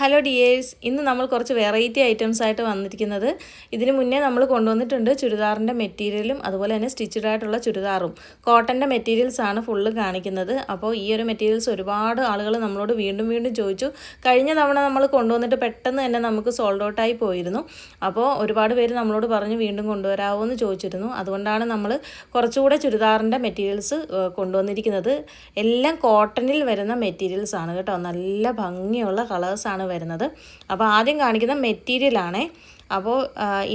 Hello dears ഇന്ന് നമ്മൾ കുറച്ച് വെറൈറ്റി ഐറ്റംസ് ആയിട്ട് വന്നിരിക്കുന്നത്. ഇതിന് മുന്നേ നമ്മൾ കൊണ്ടുവന്നിട്ടുണ്ട് ചുരിദാറിന്റെ മെറ്റീരിയലും അതുപോലെ തന്നെ സ്റ്റിച്ചഡ് ആയിട്ടുള്ള ചുരിദാറും. കോട്ടന്റെ മെറ്റീരിയൽസ് ആണ് ഫുള്ള് കാണിക്കുന്നത്. അപ്പോൾ ഈ ഒരു മെറ്റീരിയൽസ് ഒരുപാട് ആളുകൾ നമ്മളോട് വീണ്ടും വീണ്ടും ചോദിച്ചു. കഴിഞ്ഞ തവണ നമ്മൾ കൊണ്ടുവന്നിട്ട് പെട്ടെന്ന് തന്നെ നമുക്ക് സോൾഡ് ഔട്ടായി പോയിരുന്നു. അപ്പോൾ ഒരുപാട് പേര് നമ്മളോട് പറഞ്ഞു വീണ്ടും കൊണ്ടുവരാമോ എന്ന് ചോദിച്ചിരുന്നു. അതുകൊണ്ടാണ് നമ്മൾ കുറച്ചുകൂടെ ചുരിദാറിന്റെ മെറ്റീരിയൽസ് കൊണ്ടുവന്നിരിക്കുന്നത്. എല്ലാം കോട്ടണിൽ വരുന്ന മെറ്റീരിയൽസ് ആണ് കേട്ടോ. നല്ല ഭംഗിയുള്ള കളേഴ്സാണ് വരുന്നത്. അപ്പോൾ ആദ്യം കാണിക്കുന്ന മെറ്റീരിയലാണേ അപ്പോൾ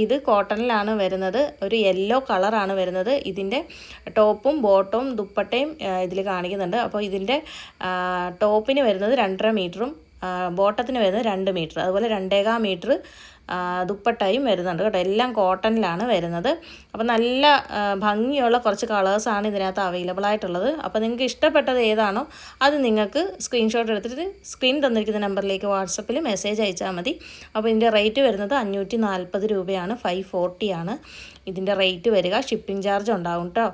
ഇത് കോട്ടണിലാണ് വരുന്നത്. ഒരു യെല്ലോ കളറാണ് വരുന്നത്. ഇതിന്റെ ടോപ്പും ബോട്ടവും ദുപ്പട്ടയും ഇതിൽ കാണിക്കുന്നുണ്ട്. അപ്പോൾ ഇതിന്റെ ടോപ്പിന് വരുന്നത് രണ്ടര മീറ്ററും ബോട്ടത്തിന് വരുന്നത് രണ്ട് മീറ്റർ. അതുപോലെ രണ്ടേകാൽ മീറ്റർ ദുപ്പട്ടയും വരുന്നുണ്ട് കേട്ടോ. എല്ലാം കോട്ടണിലാണ് വരുന്നത്. അപ്പോൾ നല്ല ഭംഗിയുള്ള കുറച്ച് കളേഴ്സാണ് ഇതിനകത്ത് അവൈലബിൾ ആയിട്ടുള്ളത്. അപ്പോൾ നിങ്ങൾക്ക് ഇഷ്ടപ്പെട്ടത് ഏതാണോ അത് നിങ്ങൾക്ക് സ്ക്രീൻഷോട്ട് എടുത്തിട്ട് സ്ക്രീൻ തന്നിരിക്കുന്ന നമ്പറിലേക്ക് വാട്സപ്പിൽ മെസ്സേജ് അയച്ചാൽ മതി. അപ്പോൾ ഇതിന്റെ റേറ്റ് വരുന്നത് അഞ്ഞൂറ്റി നാൽപ്പത് രൂപയാണ് ഫൈവ് ഫോർട്ടിയാണ് ഇതിന്റെ റേറ്റ് വരിക ഷിപ്പിംഗ് ചാർജ് ഉണ്ടാവും കേട്ടോ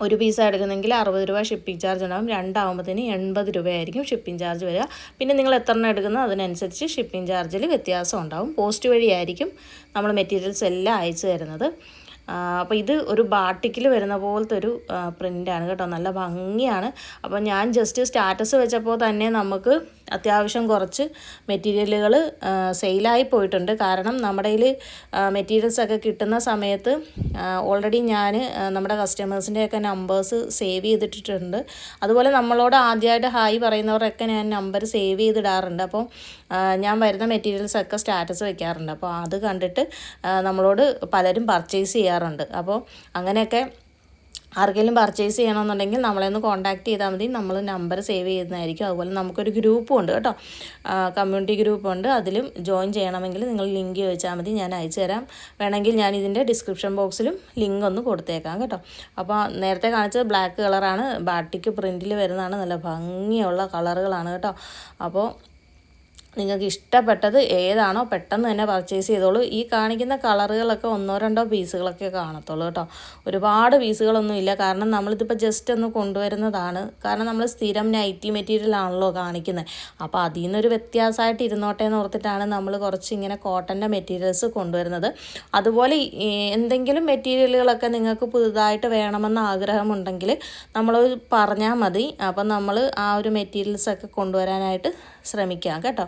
ഒരു പീസ് എടുക്കുന്നെങ്കിൽ അറുപത് രൂപ ഷിപ്പിംഗ് ചാർജ് ഉണ്ടാകും രണ്ടാകുമ്പോഴത്തേന് എൺപത് രൂപയായിരിക്കും ഷിപ്പിംഗ് ചാർജ് വരിക. പിന്നെ നിങ്ങൾ എത്ര എണ്ണം എടുക്കുന്നോ അതിനനുസരിച്ച് ഷിപ്പിംഗ് ചാർജിൽ വ്യത്യാസം ഉണ്ടാകും പോസ്റ്റ് വഴിയായിരിക്കും നമ്മൾ മെറ്റീരിയൽസ് എല്ലാം അയച്ചു തരുന്നത്. അപ്പോൾ ഇത് ഒരു ബാട്ടിക്കിൽ വരുന്ന പോലത്തെ ഒരു പ്രിന്റാണ് കേട്ടോ. നല്ല ഭംഗിയാണ്. അപ്പോൾ ഞാൻ ജസ്റ്റ് സ്റ്റാറ്റസ് വെച്ചപ്പോൾ തന്നെ നമുക്ക് അത്യാവശ്യം കുറച്ച് മെറ്റീരിയലുകൾ സെയിലായി പോയിട്ടുണ്ട്. കാരണം നമ്മുടെ മെറ്റീരിയൽസ് ഒക്കെ കിട്ടുന്ന സമയത്ത് ഓൾറെഡി ഞാൻ നമ്മുടെ കസ്റ്റമേഴ്സിന്റെയൊക്കെ നമ്പേഴ്സ് സേവ് ചെയ്തിട്ടിട്ടുണ്ട്. അതുപോലെ നമ്മളോട് ആദ്യമായിട്ട് ഹായ് പറയുന്നവരൊക്കെ ഞാൻ നമ്പർ സേവ് ചെയ്തിടാറുണ്ട്. അപ്പോൾ ഞാൻ വരുന്ന മെറ്റീരിയൽസ് ഒക്കെ സ്റ്റാറ്റസ് വയ്ക്കാറുണ്ട് അപ്പോൾ അത് കണ്ടിട്ട് നമ്മളോട് പലരും പർച്ചേസ് ചെയ്യാറുണ്ട്. അപ്പോൾ അങ്ങനെയൊക്കെ ആർക്കെങ്കിലും പർച്ചേസ് ചെയ്യണമെന്നുണ്ടെങ്കിൽ നമ്മളെ ഒന്ന് കോൺടാക്ട് ചെയ്താൽ മതി. നമ്മൾ നമ്പർ സേവ് ചെയ്യുന്നതായിരിക്കും. അതുപോലെ നമുക്കൊരു ഗ്രൂപ്പും ഉണ്ട് കേട്ടോ. കമ്മ്യൂണിറ്റി ഗ്രൂപ്പ് ഉണ്ട്. അതിലും ജോയിൻ ചെയ്യണമെങ്കിൽ നിങ്ങൾ ലിങ്ക് ചോദിച്ചാൽ മതി. ഞാൻ അയച്ചു തരാം. വേണമെങ്കിൽ ഞാൻ ഇതിന്റെ ഡിസ്ക്രിപ്ഷൻ ബോക്സിലും ലിങ്ക് ഒന്ന് കൊടുത്തേക്കാം കേട്ടോ. അപ്പോൾ നേരത്തെ കാണിച്ചത് ബ്ലാക്ക് കളറാണ് ബാട്ടിക്ക് പ്രിന്റിൽ വരുന്നതാണ്. നല്ല ഭംഗിയുള്ള കളറുകളാണ് കേട്ടോ. അപ്പോൾ നിങ്ങൾക്ക് ഇഷ്ടപ്പെട്ടത് ഏതാണോ പെട്ടെന്ന് തന്നെ പർച്ചേസ് ചെയ്തോളൂ. ഈ കാണിക്കുന്ന കളറുകളൊക്കെ ഒന്നോ രണ്ടോ പീസുകളൊക്കെ കാണത്തുള്ളൂ കേട്ടോ. ഒരുപാട് പീസുകളൊന്നും ഇല്ല. കാരണം നമ്മളിതിപ്പോൾ ജസ്റ്റ് ഒന്ന് കൊണ്ടുവരുന്നതാണ്. കാരണം നമ്മൾ സ്ഥിരം നൈറ്റി മെറ്റീരിയൽ ആണല്ലോ കാണിക്കുന്നത് അപ്പോൾ അതിൽ നിന്നൊരു വ്യത്യാസമായിട്ട് ഇരുന്നോട്ടെ എന്ന് ഓർത്തിട്ടാണ് നമ്മൾ കുറച്ച് ഇങ്ങനെ കോട്ടന്റെ മെറ്റീരിയൽസ് കൊണ്ടുവരുന്നത്. അതുപോലെ എന്തെങ്കിലും മെറ്റീരിയലുകളൊക്കെ നിങ്ങൾക്ക് പുതുതായിട്ട് വേണമെന്ന് ആഗ്രഹമുണ്ടെങ്കിൽ നമ്മൾ പറഞ്ഞാൽ മതി. അപ്പം നമ്മൾ ആ ഒരു മെറ്റീരിയൽസൊക്കെ കൊണ്ടുവരാനായിട്ട് ശ്രമിക്കാം കേട്ടോ.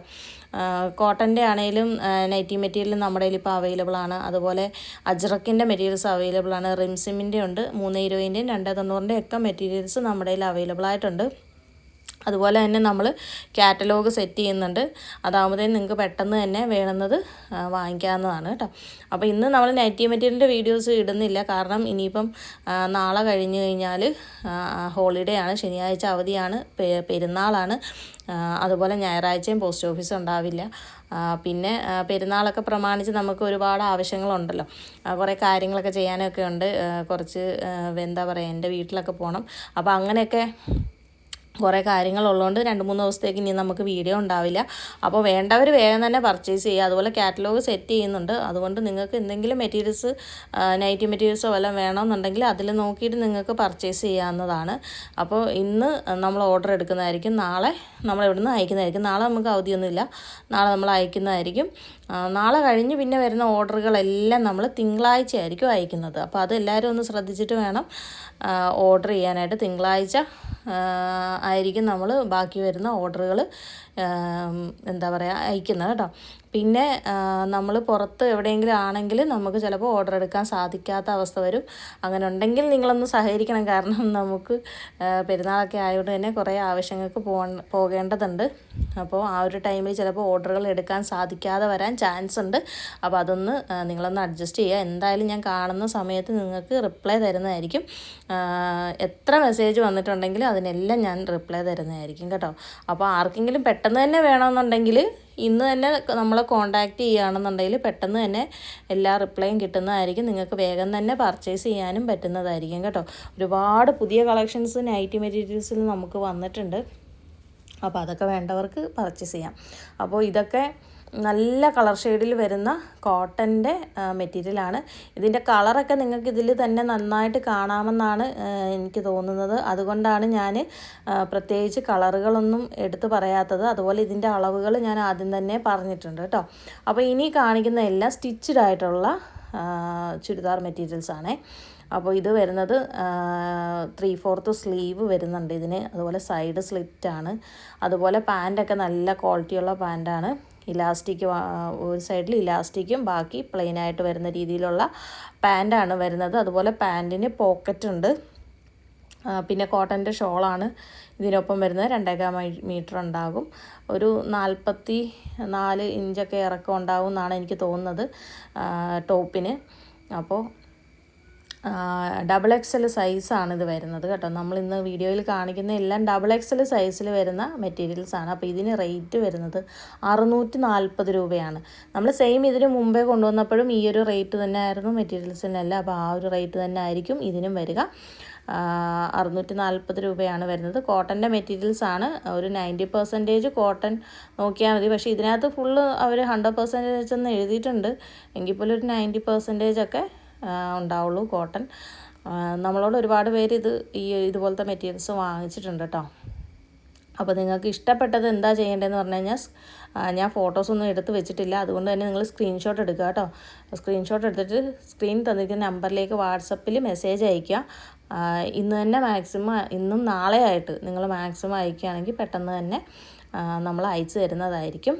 കോട്ടന്റെ ആണെങ്കിലും നൈറ്റി മെറ്റീരിയൽ നമ്മുടെ കയ്യിൽ ഇപ്പോൾ അവൈലബിൾ ആണ്. അതുപോലെ അജ്രക്കിന്റെ മെറ്റീരിയൽസ് അവൈലബിൾ ആണ്. റിംസിമിന്റെ ഉണ്ട് മൂന്ന് ഇരുപതിന്റെയും രണ്ട് തൊണ്ണൂറിന്റെയും ഒക്കെ മെറ്റീരിയൽസ് നമ്മുടെ കയ്യിൽ അവൈലബിൾ ആയിട്ടുണ്ട്. അതുപോലെ തന്നെ നമ്മൾ കാറ്റലോഗ് സെറ്റ് ചെയ്യുന്നുണ്ട്. അതാകുമ്പോഴത്തേനും നിങ്ങൾക്ക് പെട്ടെന്ന് തന്നെ വേണമെന്നത് വാങ്ങിക്കാവുന്നതാണ് കേട്ടോ. അപ്പോൾ ഇന്ന് നമ്മൾ നൈറ്റി മെറ്റീരിയലിന്റെ വീഡിയോസ് ഇടുന്നില്ല. കാരണം ഇനിയിപ്പം നാളെ കഴിഞ്ഞ് കഴിഞ്ഞാൽ ഹോളിഡേ ആണ്. ശനിയാഴ്ച അവധിയാണ്. പെരുന്നാളാണ്. അതുപോലെ ഞായറാഴ്ചയും പോസ്റ്റ് ഓഫീസ് ഉണ്ടാവില്ല. പിന്നെ പെരുന്നാളൊക്കെ പ്രമാണിച്ച് നമുക്ക് ഒരുപാട് ആവശ്യങ്ങളുണ്ടല്ലോ. കുറേ കാര്യങ്ങളൊക്കെ ചെയ്യാനൊക്കെ ഉണ്ട്. കുറച്ച് എന്താ പറയുക എന്റെ വീട്ടിലൊക്കെ പോകണം അപ്പോൾ അങ്ങനെയൊക്കെ കുറേ കാര്യങ്ങളുള്ളതുകൊണ്ട് രണ്ട് മൂന്ന് ദിവസത്തേക്ക് ഇനി നമുക്ക് വീഡിയോ ഉണ്ടാവില്ല. അപ്പോൾ വേണ്ടവർ വേഗം തന്നെ പർച്ചേസ് ചെയ്യുക. അതുപോലെ കാറ്റലോഗ് സെറ്റ് ചെയ്യുന്നുണ്ട്. അതുകൊണ്ട് നിങ്ങൾക്ക് എന്തെങ്കിലും മെറ്റീരിയൽസ് നൈറ്റി മെറ്റീരിയൽസോ വല്ലതും വേണമെന്നുണ്ടെങ്കിൽ അതിൽ നോക്കിയിട്ട് നിങ്ങൾക്ക് പർച്ചേസ് ചെയ്യാവുന്നതാണ്. അപ്പോൾ ഇന്ന് നമ്മൾ ഓർഡർ എടുക്കുന്നതായിരിക്കും. നാളെ നമ്മൾ ഇവിടുന്ന് അയക്കുന്നതായിരിക്കും. നാളെ നമുക്ക് അവധിയൊന്നുമില്ല. നാളെ നമ്മൾ അയക്കുന്നതായിരിക്കും. നാളെ കഴിഞ്ഞ് പിന്നെ വരുന്ന ഓർഡറുകളെല്ലാം നമ്മൾ തിങ്കളാഴ്ച ആയിരിക്കും അയക്കുന്നത്. അപ്പോൾ അതെല്ലാവരും ഒന്ന് ശ്രദ്ധിച്ചിട്ട് വേണം ഓർഡർ ചെയ്യാനായിട്ട്. തിങ്കളാഴ്ച ആയിരിക്കും നമ്മൾ ബാക്കി വരുന്ന ഓർഡറുകൾ എന്താ പറയുക അയക്കുന്നത് കേട്ടോ. പിന്നെ നമ്മൾ പുറത്ത് എവിടെയെങ്കിലും ആണെങ്കിൽ നമുക്ക് ചിലപ്പോൾ ഓർഡർ എടുക്കാൻ സാധിക്കാത്ത അവസ്ഥ വരും. അങ്ങനെ ഉണ്ടെങ്കിൽ നിങ്ങളൊന്ന് സഹകരിക്കണം. കാരണം നമുക്ക് പെരുന്നാളൊക്കെ ആയതുകൊണ്ട് തന്നെ കുറേ ആവശ്യങ്ങൾക്ക് പോ പോകേണ്ടതുണ്ട്. അപ്പോൾ ആ ഒരു ടൈമിൽ ചിലപ്പോൾ ഓർഡറുകൾ എടുക്കാൻ സാധിക്കാതെ വരാൻ ചാൻസ് ഉണ്ട്. അപ്പോൾ അതൊന്ന് നിങ്ങളൊന്ന് അഡ്ജസ്റ്റ് ചെയ്യുക. എന്തായാലും ഞാൻ കാണുന്ന സമയത്ത് നിങ്ങൾക്ക് റിപ്ലൈ തരുന്നതായിരിക്കും. എത്ര മെസ്സേജ് വന്നിട്ടുണ്ടെങ്കിലും അതിനെല്ലാം ഞാൻ റിപ്ലൈ തരുന്നതായിരിക്കും കേട്ടോ. അപ്പോൾ ആർക്കെങ്കിലും പെട്ടെന്ന് തന്നെ വേണമെന്നുണ്ടെങ്കിൽ ഇന്ന് തന്നെ നമ്മളെ കോണ്ടാക്റ്റ് ചെയ്യുകയാണെന്നുണ്ടെങ്കിൽ പെട്ടെന്ന് തന്നെ എല്ലാ റിപ്ലൈയും കിട്ടുന്നതായിരിക്കും. നിങ്ങൾക്ക് വേഗം തന്നെ പർച്ചേസ് ചെയ്യാനും പറ്റുന്നതായിരിക്കും കേട്ടോ. ഒരുപാട് പുതിയ കളക്ഷൻസ് നൈറ്റി മെറ്റീരിയൽസിൽ നമുക്ക് വന്നിട്ടുണ്ട്. അപ്പോൾ അതൊക്കെ വേണ്ടവർക്ക് പർച്ചേസ് ചെയ്യാം. അപ്പോൾ ഇതൊക്കെ നല്ല കളർ ഷെയ്ഡിൽ വരുന്ന കോട്ടന്റെ മെറ്റീരിയലാണ്. ഇതിന്റെ കളറൊക്കെ നിങ്ങൾക്ക് ഇതിൽ തന്നെ നന്നായിട്ട് കാണാമെന്നാണ് എനിക്ക് തോന്നുന്നത്. അതുകൊണ്ടാണ് ഞാൻ പ്രത്യേകിച്ച് കളറുകളൊന്നും എടുത്തു പറയാത്തത്. അതുപോലെ ഇതിന്റെ അളവുകൾ ഞാൻ ആദ്യം തന്നെ പറഞ്ഞിട്ടുണ്ട് കേട്ടോ. അപ്പോൾ ഇനി കാണിക്കുന്ന എല്ലാം സ്റ്റിച്ചഡ് ആയിട്ടുള്ള ചുരിദാർ മെറ്റീരിയൽസ് ആണേ. അപ്പോൾ ഇത് വരുന്നത് ത്രീ ഫോർത്ത് സ്ലീവ് വരുന്നുണ്ട് ഇതിന്. അതുപോലെ സൈഡ് സ്ലിറ്റാണ് അതുപോലെ പാന്റൊക്കെ നല്ല ക്വാളിറ്റിയുള്ള പാന്റാണ് ഇലാസ്റ്റിക് ഒരു സൈഡിൽ ഇലാസ്റ്റിക്കും ബാക്കി പ്ലെയിനായിട്ട് വരുന്ന രീതിയിലുള്ള പാന്റാണ് വരുന്നത്. അതുപോലെ പാന്റിന് പോക്കറ്റ് ഉണ്ട് പിന്നെ കോട്ടന്റെ ഷോളാണ് ഇതിനൊപ്പം വരുന്നത്. രണ്ടേകാ മീറ്റർ ഉണ്ടാകും. ഒരു നാൽപ്പത്തി നാല് ഇഞ്ചൊക്കെ ഇറക്കം ഉണ്ടാകും എന്നാണ് എനിക്ക് തോന്നുന്നത് ടോപ്പിന്. അപ്പോൾ ഡബിൾ എക്സ് എൽ സൈസാണ് ഇത് വരുന്നത് കേട്ടോ. നമ്മൾ ഇന്ന് വീഡിയോയിൽ കാണിക്കുന്ന എല്ലാം ഡബിൾ എക്സ് എൽ സൈസിൽ വരുന്ന മെറ്റീരിയൽസാണ് അപ്പോൾ ഇതിന് റേറ്റ് വരുന്നത് അറുന്നൂറ്റി നാൽപ്പത് രൂപയാണ്. നമ്മൾ സെയിം ഇതിന് മുമ്പേ കൊണ്ടുവന്നപ്പോഴും ഈ ഒരു റേറ്റ് തന്നെ ആയിരുന്നു മെറ്റീരിയൽസിനെല്ലാം അപ്പോൾ ആ ഒരു റേറ്റ് തന്നെ ആയിരിക്കും ഇതിനും വരിക. അറുന്നൂറ്റി നാൽപ്പത് രൂപയാണ് വരുന്നത്. കോട്ടന്റെ മെറ്റീരിയൽസ് ആണ്. ഒരു നയന്റി പെർസെന്റേജ് കോട്ടൺ നോക്കിയാൽ മതി. പക്ഷേ ഇതിനകത്ത് ഫുള്ള് അവർ ഹൺഡ്രഡ് പെർസെന്റേജ് എന്ന് എഴുതിയിട്ടുണ്ട്. എങ്കിൽ പോലും ഒരു നയന്റി പെർസെന്റേജ് ഒക്കെ ഉണ്ടാവുള്ളൂ കോട്ടൺ. നമ്മളോട് ഒരുപാട് പേര് ഇത് ഈ ഇതുപോലത്തെ മെറ്റീരിയൽസ് വാങ്ങിച്ചിട്ടുണ്ട് കേട്ടോ അപ്പോൾ നിങ്ങൾക്ക് ഇഷ്ടപ്പെട്ടത് എന്താ ചെയ്യേണ്ടതെന്ന് പറഞ്ഞു കഴിഞ്ഞാൽ ഞാൻ ഫോട്ടോസൊന്നും എടുത്ത് വെച്ചിട്ടില്ല. അതുകൊണ്ട് തന്നെ നിങ്ങൾ സ്ക്രീൻഷോട്ട് എടുക്കുക കേട്ടോ സ്ക്രീൻഷോട്ട് എടുത്തിട്ട് സ്ക്രീൻ തന്നിരിക്കുന്ന നമ്പറിലേക്ക് വാട്സപ്പിൽ മെസ്സേജ് അയയ്ക്കുക. ഇന്ന് തന്നെ മാക്സിമം ഇന്നും നാളെ ആയിട്ട് നിങ്ങൾ മാക്സിമം അയക്കുകയാണെങ്കിൽ പെട്ടെന്ന് തന്നെ നമ്മൾ അയച്ചു തരുന്നതായിരിക്കും.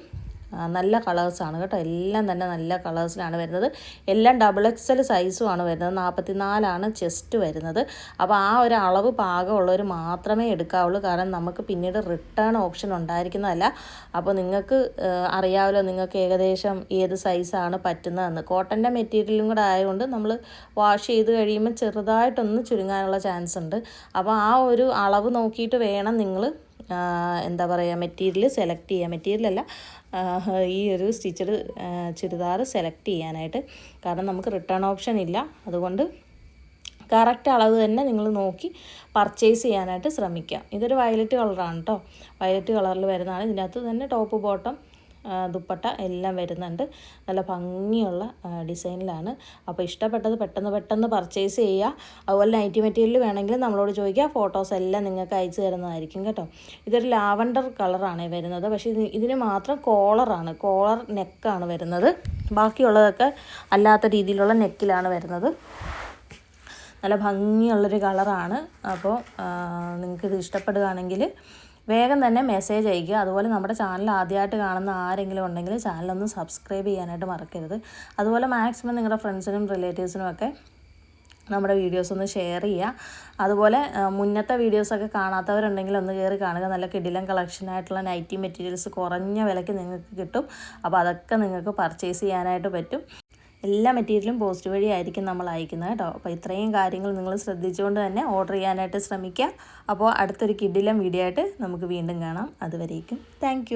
നല്ല കളേഴ്സാണ് കേട്ടോ. എല്ലാം തന്നെ നല്ല കളേഴ്സിലാണ് വരുന്നത്. എല്ലാം ഡബിൾ എക്സൽ സൈസുമാണ് വരുന്നത്. നാൽപ്പത്തി നാലാണ് ചെസ്റ്റ് വരുന്നത്. അപ്പോൾ ആ ഒരു അളവ് പാകമുള്ളവർ മാത്രമേ എടുക്കാവുള്ളൂ. കാരണം നമുക്ക് പിന്നീട് റിട്ടേൺ ഓപ്ഷൻ ഉണ്ടായിരിക്കുന്നതല്ല. അപ്പോൾ നിങ്ങൾക്ക് അറിയാമല്ലോ നിങ്ങൾക്ക് ഏകദേശം ഏത് സൈസാണ് പറ്റുന്നതെന്ന്. കോട്ടന്റെ മെറ്റീരിയലും കൂടെ ആയതുകൊണ്ട് നമ്മൾ വാഷ് ചെയ്ത് കഴിയുമ്പോൾ ചെറുതായിട്ടൊന്ന് ചുരുങ്ങാനുള്ള ചാൻസ് ഉണ്ട്. അപ്പോൾ ആ ഒരു അളവ് നോക്കിയിട്ട് വേണം നിങ്ങൾ എന്താ പറയുക മെറ്റീരിയൽ സെലക്ട് ചെയ്യുക മെറ്റീരിയലല്ല ഈ ഒരു സ്റ്റിച്ചഡ് ചുരിദാർ സെലക്ട് ചെയ്യാനായിട്ട്. കാരണം നമുക്ക് റിട്ടേൺ ഓപ്ഷൻ ഇല്ല. അതുകൊണ്ട് കറക്റ്റ് അളവ് തന്നെ നിങ്ങൾ നോക്കി പർച്ചേസ് ചെയ്യാനായിട്ട് ശ്രമിക്കുക ഇതൊരു വയലറ്റ് കളറാണ് കേട്ടോ വയലറ്റ് കളറിൽ വരുന്നതാണ്. ഇതിനകത്ത് തന്നെ ടോപ്പ് ബോട്ടം ദുപ്പട്ട എല്ലാം വരുന്നുണ്ട്. നല്ല ഭംഗിയുള്ള ഡിസൈനിലാണ്. അപ്പോൾ ഇഷ്ടപ്പെട്ടത് പെട്ടെന്ന് പെട്ടെന്ന് പർച്ചേസ് ചെയ്യുക അതുപോലെ നൈറ്റി മെറ്റീരിയൽ വേണമെങ്കിൽ നമ്മളോട് ചോദിക്കുക ഫോട്ടോസ് എല്ലാം നിങ്ങൾക്ക് അയച്ചു തരുന്നതായിരിക്കും കേട്ടോ. ഇതൊരു ലാവണ്ടർ കളറാണ് വരുന്നത്. പക്ഷേ ഇത് ഇതിന് മാത്രം കോളറാണ് കോളർ നെക്കാണ് വരുന്നത്. ബാക്കിയുള്ളതൊക്കെ അല്ലാത്ത രീതിയിലുള്ള നെക്കിലാണ് വരുന്നത്. നല്ല ഭംഗിയുള്ളൊരു കളറാണ്. അപ്പോൾ നിങ്ങൾക്കിത് ഇഷ്ടപ്പെടുകയാണെങ്കിൽ വേഗം തന്നെ മെസ്സേജ് അയയ്ക്കുക. അതുപോലെ നമ്മുടെ ചാനൽ ആദ്യമായിട്ട് കാണുന്ന ആരെങ്കിലും ഉണ്ടെങ്കിൽ ചാനലൊന്ന് സബ്സ്ക്രൈബ് ചെയ്യാനായിട്ട് മറക്കരുത്. അതുപോലെ മാക്സിമം നിങ്ങളുടെ ഫ്രണ്ട്സിനും റിലേറ്റീവ്സിനും ഒക്കെ നമ്മുടെ വീഡിയോസ് ഒന്ന് ഷെയർ ചെയ്യുക. അതുപോലെ മുന്നത്തെ വീഡിയോസൊക്കെ കാണാത്തവരുണ്ടെങ്കിൽ ഒന്ന് കയറി കാണുക. നല്ല കിടിലം കളക്ഷനായിട്ടുള്ള നൈറ്റി മെറ്റീരിയൽസ് കുറഞ്ഞ വിലയ്ക്ക് നിങ്ങൾക്ക് കിട്ടും. അപ്പോൾ അതൊക്കെ നിങ്ങൾക്ക് പർച്ചേസ് ചെയ്യാനായിട്ട് പറ്റും. എല്ലാ മെറ്റീരിയലും പോസ്റ്റ് വഴി ആയിരിക്കും നമ്മൾ അയക്കുന്നത് കേട്ടോ. അപ്പോൾ ഇത്രയും കാര്യങ്ങൾ നിങ്ങൾ ശ്രദ്ധിച്ചുകൊണ്ട് തന്നെ ഓർഡർ ചെയ്യാനായിട്ട് ശ്രമിക്കുക. അപ്പോൾ അടുത്തൊരു കിഡിലം വീഡിയോ ആയിട്ട് നമുക്ക് വീണ്ടും കാണാം. അതുവരേക്കും താങ്ക്